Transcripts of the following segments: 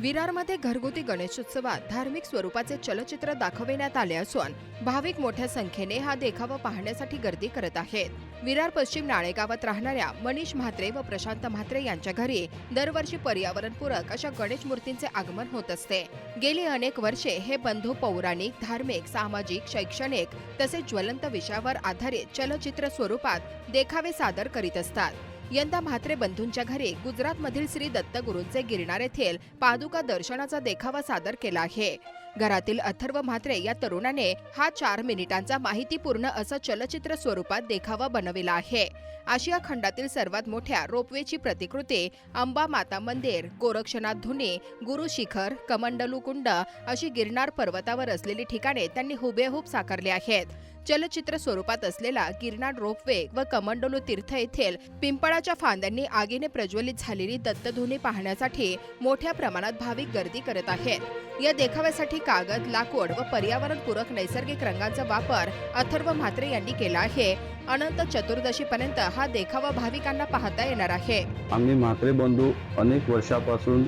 विरारमध्ये घरगुती गणेशोत्सवात धार्मिक स्वरूपाचे चलचित्र दाखविण्यात आले असून भाविक मोठ्या संख्येने हा देखावा पाहण्यासाठी गर्दी करत आहेत. विरार पश्चिम नाळेगावात राहणाऱ्या मनीष म्हात्रे व प्रशांत म्हात्रे यांच्या घरी दरवर्षी पर्यावरणपूरक अशा गणेश मूर्तींचे आगमन होत असते. गेली अनेक वर्षे हे बंधू पौराणिक धार्मिक सामाजिक शैक्षणिक तसेच ज्वलंत विषयावर आधारित चलचित्र स्वरूपात देखावे सादर करीत असतात. यंदा म्हात्रे बंधूंच्या घरी गुजरातमधील श्री दत्तगुरूंचे गिरणार येथील पादुका दर्शनाचा देखावा सादर केला आहे. घरातील अथर्व म्हात्रे या तरुणाने हा चार मिनिटांचा माहितीपूर्ण असं चलचित्र स्वरूपात देखावा बनविला आहे. आशिया खंडातील सर्वात मोठ्या रोपवेची प्रतिकृती अंबा माता मंदिर गोरक्षनाथ धुनी गुरु शिखर कमंडलू कुंड अशी गिरनार पर्वतावर असलेली ठिकाणे त्यांनी हुबेहूब साकारली आहेत. चलचित्र स्वरूपात असलेला गिरनार रोपवे व कमंडलू तीर्थ येथील पिंपळाच्या फांद्यांनी आगीने प्रज्वलित झालेली दत्तधुनी पाहण्यासाठी मोठ्या प्रमाणात भाविक गर्दी करत आहेत. या देखाव्यासाठी कागद लाकूड व पर्यावरणपूरक नैसर्गिक रंगांचा वापर अथर्व म्हात्रे यांनी केला आहे. अनंत चतुर्दशीपर्यंत हा देखावा भाविकांना पाहता येणार आहे. आम्ही म्हात्रे बंधू अनेक वर्षापासून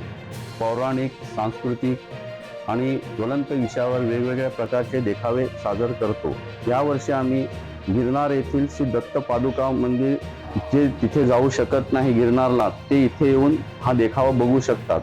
पौराणिक सांस्कृतिक आणि ज्वलंत विषयावर वेगवेगळ्या प्रकारचे देखावे सादर करतो. यावर्षी आम्ही गिरनार येथील श्री दत्त पादुका मंदिर जे तिथे जाऊ शकत नाही गिरनारला ते इथे येऊन हा देखावा बघू शकतात.